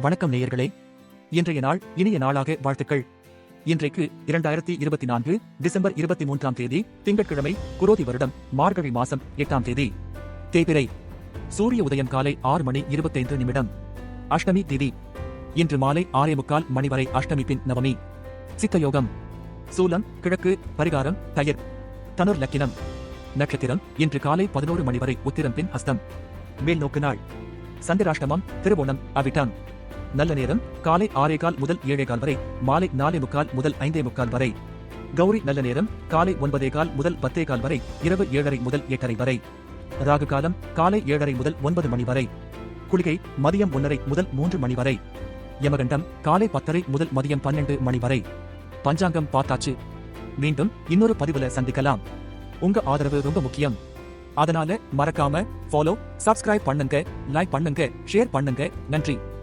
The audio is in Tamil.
வணக்கம் நேயர்களே. இன்றைய நாள் இனிய நாளாக வாழ்த்துக்கள். இன்றைக்கு இரண்டாயிரத்தி இருபத்தி நான்கு டிசம்பர் இருபத்தி மூன்றாம் தேதி திங்கட்கிழமை குரோதி வருடம் மார்கழி மாசம் எட்டாம் தேதி. தேபிரை சூரிய உதயம் காலை ஆறு மணி இருபத்தைந்து நிமிடம். அஷ்டமி திதி இன்று மாலை ஆறே முக்கால் மணி வரை அஷ்டமி பின் நவமி. சித்தயோகம் சூலம் கிழக்கு பரிகாரம் தயிர் தனுர் லக்கினம். நட்சத்திரம் இன்று காலை பதினோரு மணி வரை உத்திரம் பின் ஹஸ்தம். மேல் நோக்கு நாள் சந்திராஷ்டமம் திருவோணம் அவிட்டம். நல்ல நேரம் காலை ஆறே கால் முதல் ஏழே கால் வரை மாலை நாலே முக்கால் முதல் ஐந்தே முக்கால் வரை. கௌரி நல்ல நேரம் காலை ஒன்பதே கால் முதல் பத்தே கால் வரை இரவு ஏழரை முதல் எட்டரை வரை. ராகு காலம் காலை ஏழரை முதல் ஒன்பது மணி வரை. குளிகை மதியம் ஒன்றரை முதல் மூன்று மணி வரை. யமகண்டம் காலை பத்தரை முதல் மதியம் பன்னெண்டு மணி வரை. பஞ்சாங்கம் பார்த்தாச்சு. மீண்டும் இன்னொரு பதிவுல சந்திக்கலாம். உங்க ஆதரவு ரொம்ப முக்கியம். அதனால மறக்காம ஃபாலோ சப்ஸ்கிரைப் பண்ணுங்க லைக் பண்ணுங்க ஷேர் பண்ணுங்க. நன்றி.